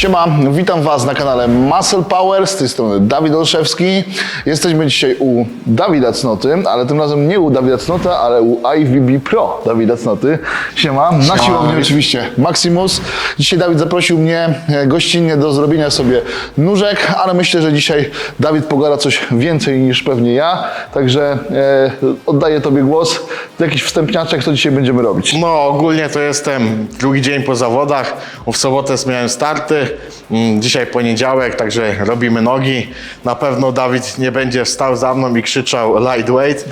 Siema, witam Was na kanale Muscle Power, z tej strony Dawid Olszewski. Jesteśmy dzisiaj u Dawida Cnoty, ale tym razem nie u Dawida Cnota, ale u IVB Pro Dawida Cnoty. Siema, na siłowni oczywiście Maximus. Dzisiaj Dawid zaprosił mnie e, gościnnie do zrobienia sobie nóżek, ale myślę, że dzisiaj Dawid pogada coś więcej niż pewnie ja, także e, oddaję Tobie głos. Jakiś wstępniaczek, co dzisiaj będziemy robić. No, ogólnie to jestem drugi dzień po zawodach. W sobotę miałem starty. Mm, Dzisiaj poniedziałek, także robimy nogi. Na pewno Dawid nie będzie stał za mną i krzyczał lightweight,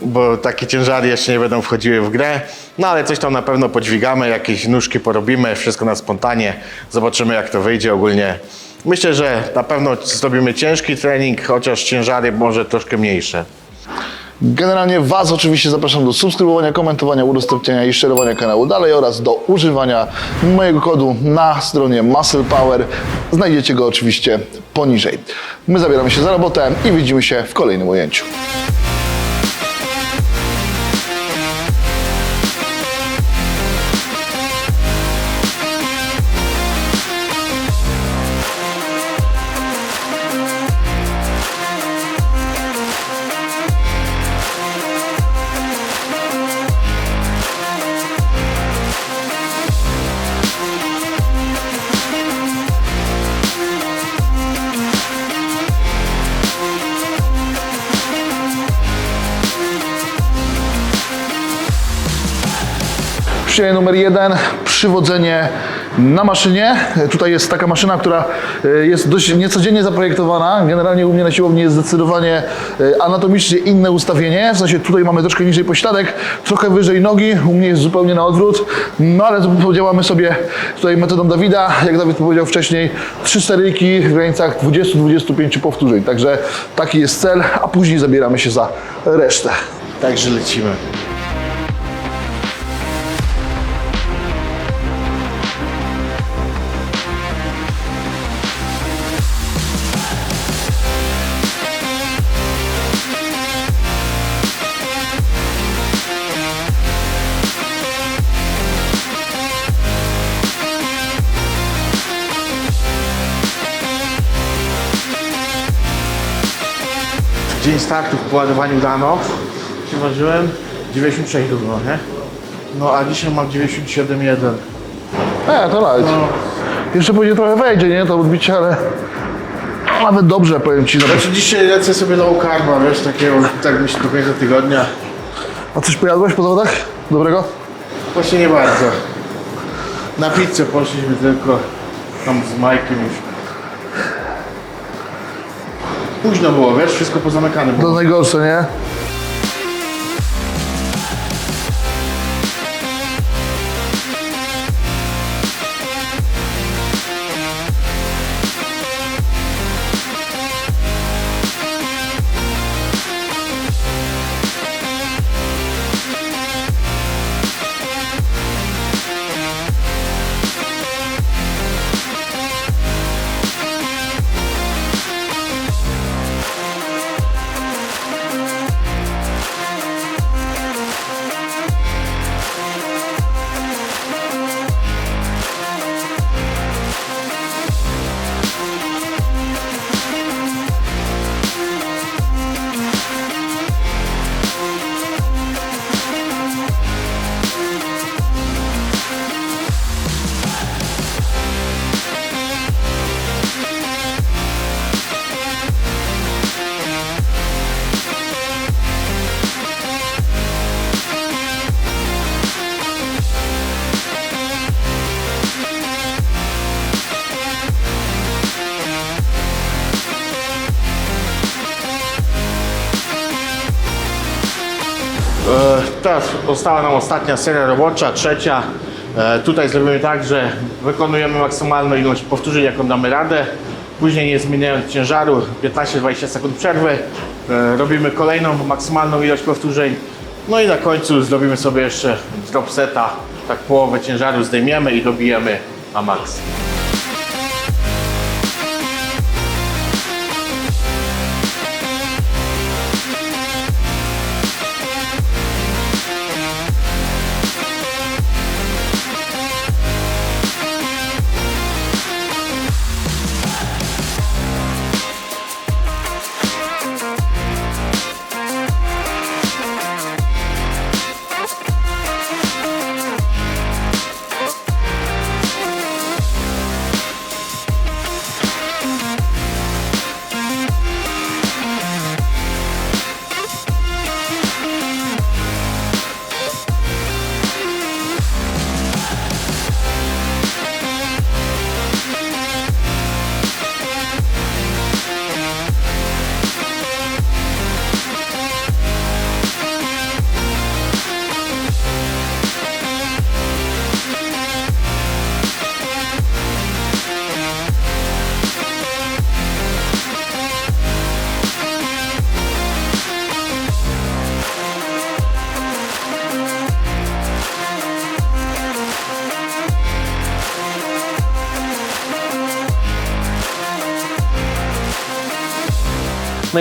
bo takie ciężary jeszcze nie będą wchodziły w grę. No ale coś tam na pewno podźwigamy, jakieś nóżki porobimy, wszystko na spontanie. Zobaczymy jak to wyjdzie ogólnie. Myślę, że na pewno zrobimy ciężki trening, chociaż ciężary może troszkę mniejsze. Generalnie Was oczywiście zapraszam do subskrybowania, komentowania, udostępniania i szerowania kanału dalej oraz do używania mojego kodu na stronie Muscle Power. Znajdziecie go oczywiście poniżej. My zabieramy się za robotę i widzimy się w kolejnym ujęciu. Przyjęcie numer jeden, przywodzenie na maszynie. Tutaj jest taka maszyna, która e, jest dość niecodziennie zaprojektowana. Generalnie u mnie na siłowni jest zdecydowanie e, anatomicznie inne ustawienie. W sensie tutaj mamy troszkę niżej pośladek, trochę wyżej nogi, u mnie jest zupełnie na odwrót. No ale to podziałamy sobie tutaj metodą Dawida, jak Dawid powiedział wcześniej, trzy seryjki w granicach 20-25 powtórzeń. Także taki jest cel, a później zabieramy się za resztę. Także lecimy. Dzień startu w ładowaniu rano. Się ważyłem 96 równo, nie? No a dzisiaj mam 97,1. E, to nawet. Jeszcze później trochę wejdzie, nie? To odbicie, ale nawet dobrze, powiem Ci. Nawet. Znaczy dzisiaj lecę sobie low carba, wiesz, takiego, tak myślę do końca tygodnia. A coś pojadłeś po zawodach? Dobrego? Właśnie nie bardzo. Na pizzę poszliśmy tylko tam z Majkiem już. Późno było, wiesz, wszystko pozamykane To było. najgorsze, nie? Została nam ostatnia seria robocza, trzecia. E, Tutaj zrobimy tak, że wykonujemy maksymalną ilość powtórzeń, jaką damy radę. Później nie zmieniając ciężaru, 15-20 sekund przerwy. E, Robimy kolejną maksymalną ilość powtórzeń. No i na końcu zrobimy sobie jeszcze drop seta. Tak połowę ciężaru zdejmiemy i dobijemy na maks.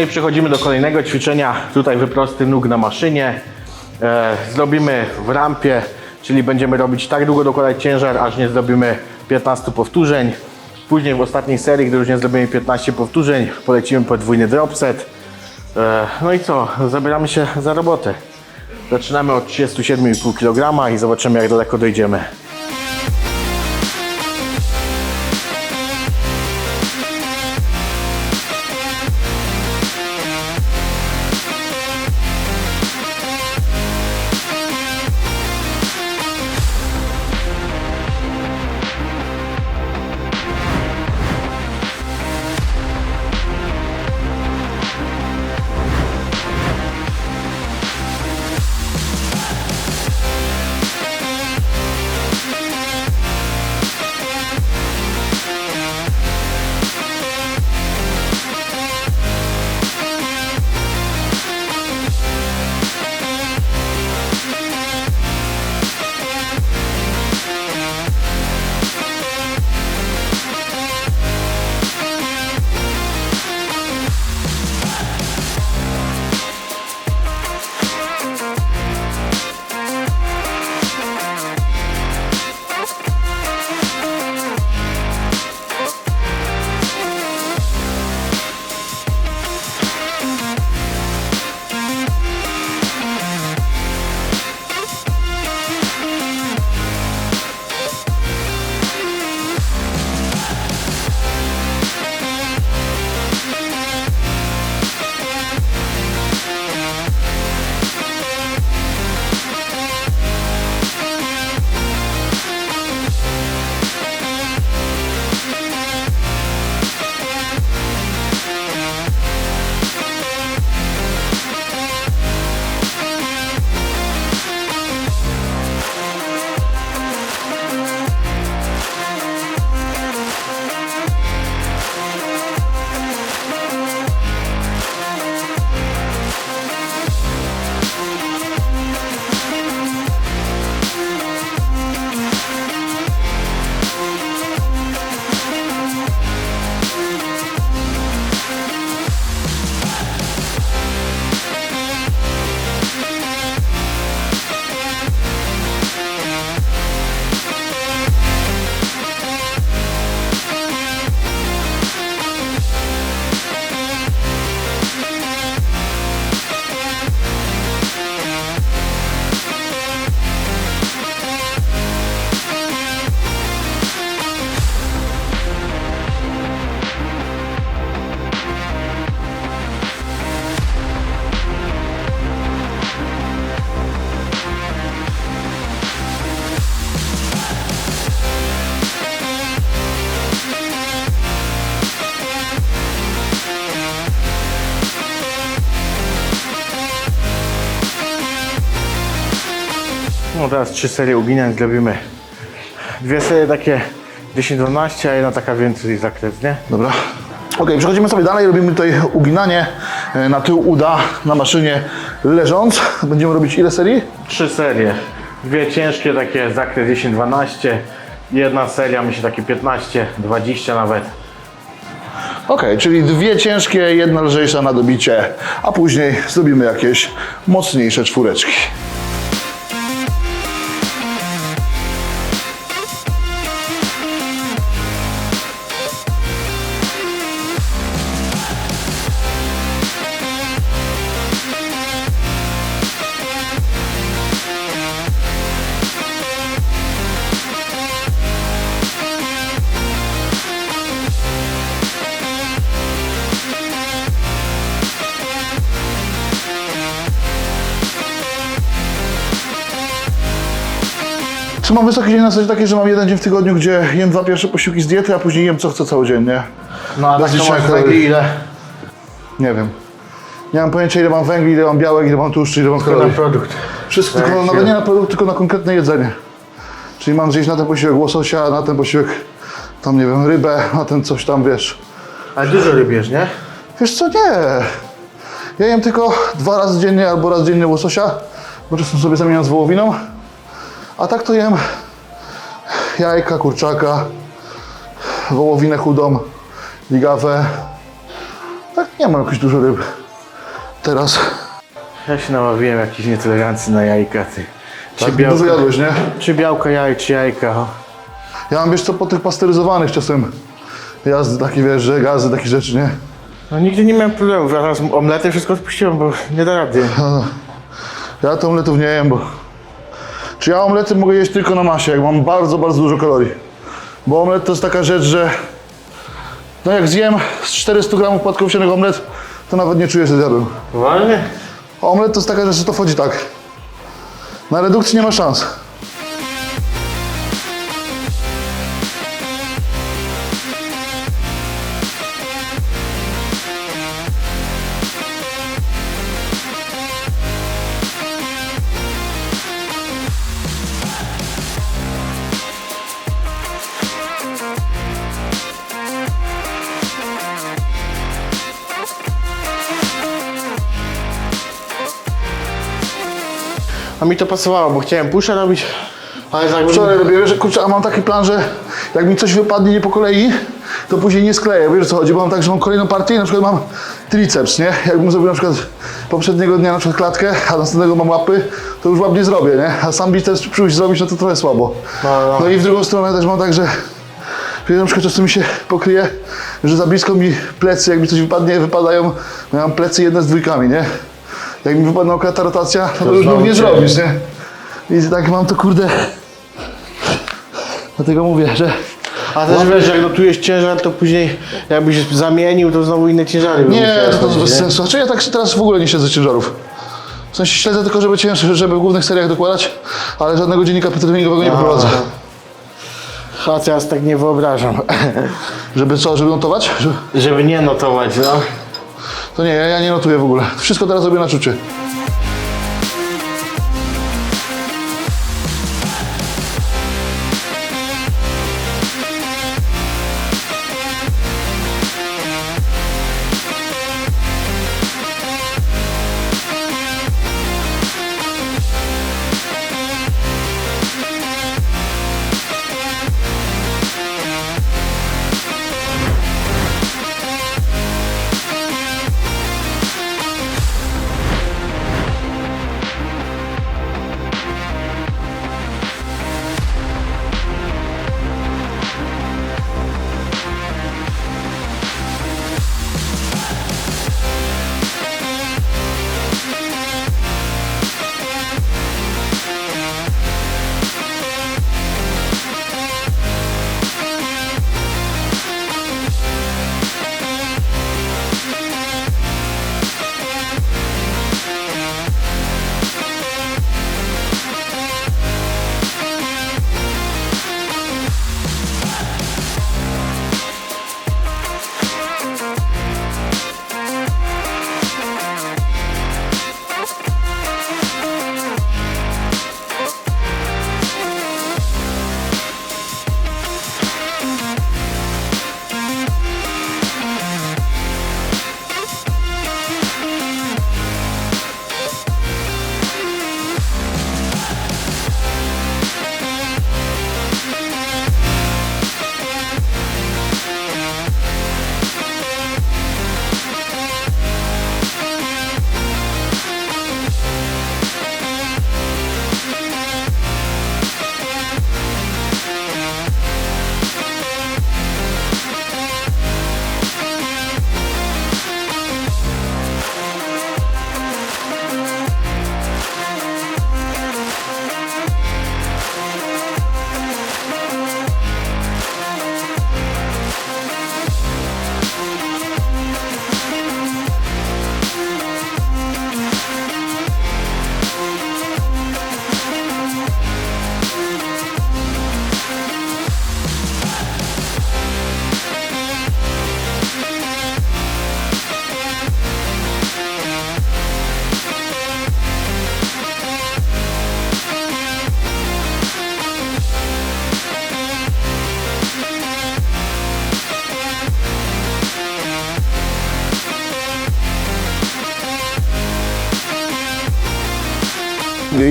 I przechodzimy do kolejnego ćwiczenia. Tutaj wyprosty nóg na maszynie. E, zrobimy w rampie, czyli będziemy robić tak długo dokładać ciężar, aż nie zrobimy 15 powtórzeń. Później w ostatniej serii, gdy już nie zrobimy 15 powtórzeń, polecimy podwójny dropset. E, no i co? Zabieramy się za robotę. Zaczynamy od 37,5 kg i zobaczymy jak daleko dojdziemy. Teraz trzy serie uginań zrobimy. Dwie serie takie 10-12, a jedna taka więcej zakres, nie? Dobra. Ok, przechodzimy sobie dalej, robimy tutaj uginanie e, na tył uda na maszynie leżąc. Będziemy robić ile serii? Trzy serie. Dwie ciężkie, takie zakres 10-12. Jedna seria, myślę takie 15-20 nawet. Ok, czyli dwie ciężkie, jedna lżejsza na dobicie, a później zrobimy jakieś mocniejsze czwóreczki. Czy mam wysoki dzień na zasadzie takiej, że mam jeden dzień w tygodniu, gdzie jem dwa pierwsze posiłki z diety, a później jem co chcę cały dzień, nie? No a Bez tak to liczenia masz kalorii. węgli ile? Nie wiem. Nie mam pojęcia ile mam węgli, ile mam białek, ile mam tłuszczu, ile mam To kalorii. na produkt. Wszystko, Tak, tylko, się- nawet nie na produkt, tylko na konkretne jedzenie. Czyli mam zjeść na ten posiłek łososia, na ten posiłek tam nie wiem, rybę, na ten coś tam, wiesz. Ale dużo rybierz, nie? Wiesz co, nie. Ja jem tylko dwa razy dziennie albo raz dziennie łososia, bo czasem sobie zamieniam z wołowiną. A tak to jem jajka, kurczaka, wołowinę chudą, ligawę. Tak Nie mam jakoś dużo ryb. Teraz. Ja się naławiłem jakiejś nietolerancji na jajka, ty. Czy Tak, białka, dużo jadłeś, nie? czy białka jaj, czy jajka. o. Ja mam wiesz co, po tych pasteryzowanych czasem jazdy takie, wiesz, że gazy, takie rzeczy, nie? No nigdy nie miałem problemów, ja teraz omlety wszystko odpuściłem, bo nie da rady. Ja to omletów nie jem, bo... Czy ja omlety mogę jeść tylko na masie, jak mam bardzo, bardzo dużo kalorii. Bo omlet to jest taka rzecz, że... No jak zjem z 400 gramów płatków owsianych omlet, to nawet nie czuję, że zjadłem. Poważnie? Omlet to jest taka rzecz, że to wchodzi tak. Na redukcji nie ma szans. A mi to pasowało, bo chciałem pusza robić, ale tak Wczoraj robię, wiesz, kurczę, a mam taki plan, że jak mi coś wypadnie nie po kolei, to później nie skleję. Wiesz o co chodzi, bo mam tak, że mam kolejną partię i na przykład mam triceps, nie? Jakbym zrobił na przykład poprzedniego dnia na przykład klatkę, a następnego mam łapy, to już łap nie zrobię, nie? A sam biceps przyjść zrobić, no to trochę słabo. No, no. No i w drugą stronę też mam tak, że że na przykład czasem mi się pokryje, że za blisko mi plecy, jak mi coś wypadnie, wypadają, ja mam plecy jedne z dwójkami, nie? Jak mi wypadnie akurat ta rotacja, to, to już nóg nie zrobisz, nie? I tak mam to kurde. Dlatego mówię, że A też wiesz, jak notujesz ciężar, to później jakbyś zamienił, to znowu inne ciężary. nie, to, to bez sensu. Znaczy ja tak teraz w ogóle nie siedzę ciężarów. W sensie śledzę tylko, żeby cięższe, żeby w głównych seriach dokładać, ale żadnego dziennika treningowego nie prowadzę. A teraz tak nie wyobrażam. Żeby co, żeby notować? Żeby... Żeby nie notować, no. To nie, ja, ja nie notuję w ogóle. Wszystko teraz robię na czucie.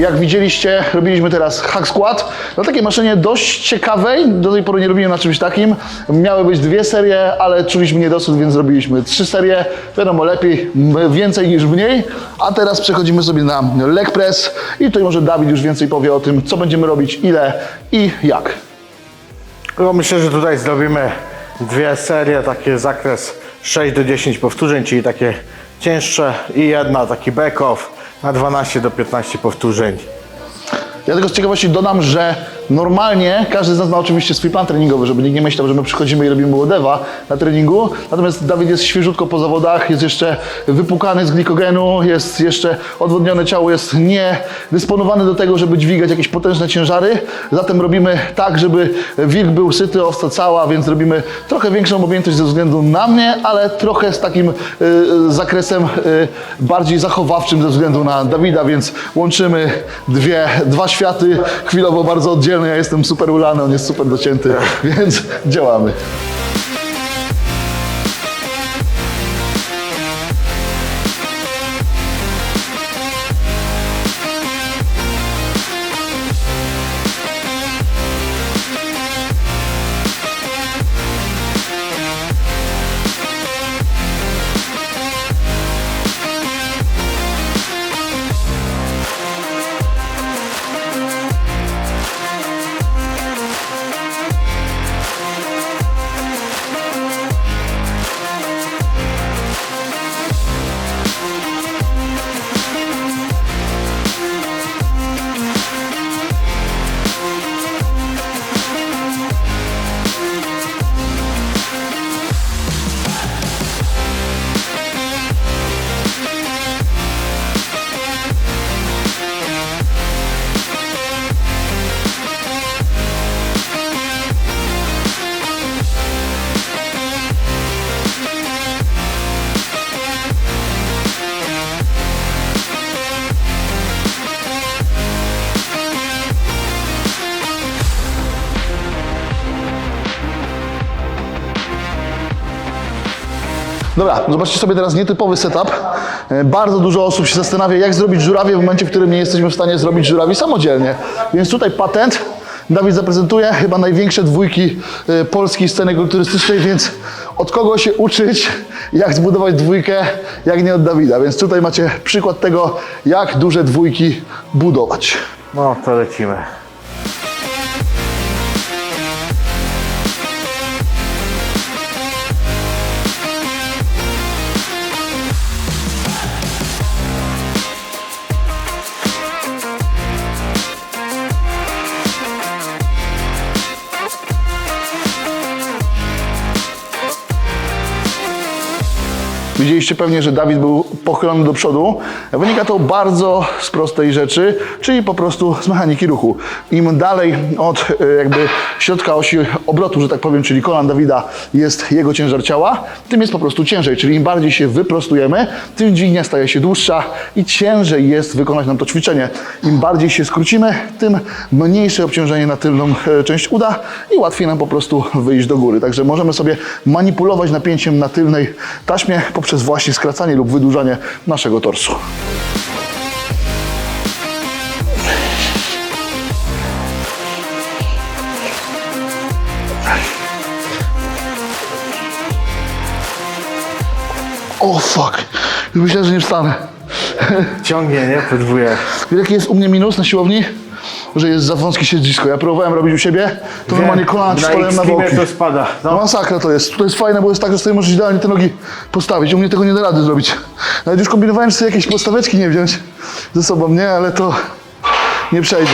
Jak widzieliście, robiliśmy teraz hack skład na takiej maszynie dość ciekawej. Do tej pory nie robiłem na czymś takim. Miały być dwie serie, ale czuliśmy niedosyt, więc zrobiliśmy trzy serie. Wiadomo, lepiej więcej niż mniej. A teraz przechodzimy sobie na leg press i tutaj może Dawid już więcej powie o tym, co będziemy robić, ile i jak. No myślę, że tutaj zrobimy dwie serie, taki zakres 6 do 10 powtórzeń, czyli takie cięższe i jedna taki back-off na 12 do 15 powtórzeń. Ja tylko z ciekawości dodam, że normalnie każdy z nas ma oczywiście swój plan treningowy, żeby nikt nie myślał, że my przychodzimy i robimy łodewa na treningu. Natomiast Dawid jest świeżutko po zawodach, jest jeszcze wypukany z glikogenu, jest jeszcze odwodnione ciało, jest niedysponowany do tego, żeby dźwigać jakieś potężne ciężary. Zatem robimy tak, żeby wilk był syty, owca cała, więc robimy trochę większą objętość ze względu na mnie, ale trochę z takim y, y, zakresem y, bardziej zachowawczym ze względu na Dawida, więc łączymy dwie, dwa światy, chwilowo bardzo oddzielne. Ja jestem super ulany, on jest super docięty, więc działamy. Dobra, zobaczcie sobie teraz nietypowy setup. E, Bardzo dużo osób się zastanawia, jak zrobić żurawie w momencie, w którym nie jesteśmy w stanie zrobić żurawi samodzielnie. Więc tutaj patent. Dawid zaprezentuje chyba największe dwójki e, polskiej sceny kulturystycznej, więc od kogo się uczyć, jak zbudować dwójkę, jak nie od Dawida. Więc tutaj macie przykład tego, jak duże dwójki budować. No to lecimy. Widzieliście pewnie, że Dawid był pochylony do przodu. Wynika to bardzo z prostej rzeczy, czyli po prostu z mechaniki ruchu. Im dalej od e, jakby środka osi obrotu, że tak powiem, czyli kolan Dawida jest jego ciężar ciała, tym jest po prostu ciężej. Czyli im bardziej się wyprostujemy, tym dźwignia staje się dłuższa i ciężej jest wykonać nam to ćwiczenie. Im bardziej się skrócimy, tym mniejsze obciążenie na tylną e, część uda i łatwiej nam po prostu wyjść do góry. Także możemy sobie manipulować napięciem na tylnej taśmie poprzez właśnie skracanie lub wydłużanie naszego torsu. O fuck, już myślałem, że nie wstanę. Ciągnie, nie? Podwójek. Jaki jest u mnie minus na siłowni? Że jest za wąskie siedzisko. Ja próbowałem robić u siebie, to normalnie kolana ci spadają na boki. to spada. No No. masakra to jest. Tutaj jest fajne, bo jest tak, że sobie możesz idealnie te nogi postawić. U mnie tego nie da rady zrobić. Nawet już kombinowałem, czy sobie jakieś postaweczki nie wziąć ze sobą, nie? Ale to nie przejdzie.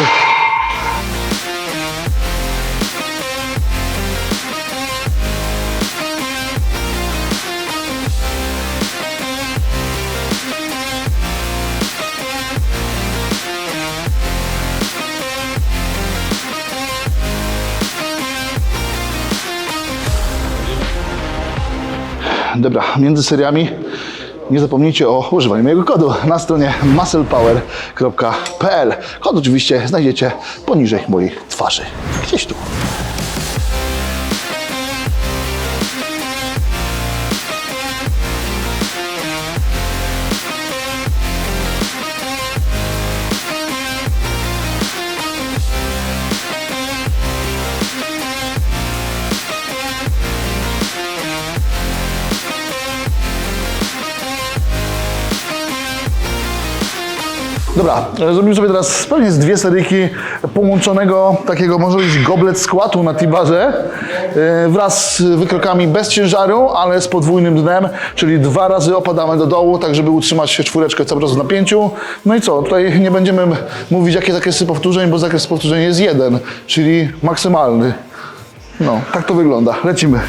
Dobra, między seriami nie zapomnijcie o używaniu mojego kodu na stronie musclepower.pl. Kod oczywiście znajdziecie poniżej mojej twarzy. Gdzieś tu. Dobra, e, zrobimy sobie teraz pewnie z dwie seryjki połączonego takiego, może być goblet składu na Tibarze e, wraz z wykrokami bez ciężaru, ale z podwójnym dnem, czyli dwa razy opadamy do dołu, tak żeby utrzymać się czwóreczkę cały czas w napięciu. No i co, tutaj nie będziemy mówić jakie zakresy powtórzeń, bo zakres powtórzeń jest jeden, czyli maksymalny. No, tak to wygląda. Lecimy.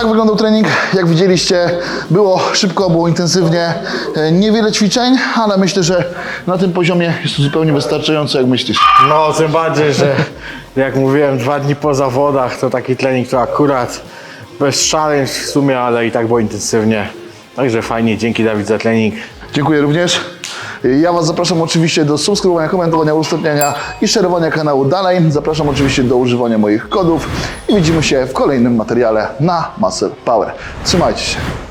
Tak wyglądał trening. Jak widzieliście, było szybko, było intensywnie. E, Niewiele ćwiczeń, ale myślę, że na tym poziomie jest to zupełnie wystarczająco, jak myślisz. No, tym bardziej, że jak mówiłem, dwa dni po zawodach to taki trening to akurat bez challenge w sumie, ale i tak było intensywnie. Także fajnie, dzięki Dawid za trening. Dziękuję również. Ja Was zapraszam oczywiście do subskrybowania, komentowania, udostępniania i szerowania kanału dalej. Zapraszam oczywiście do używania moich kodów i widzimy się w kolejnym materiale na Muscle Power. Trzymajcie się.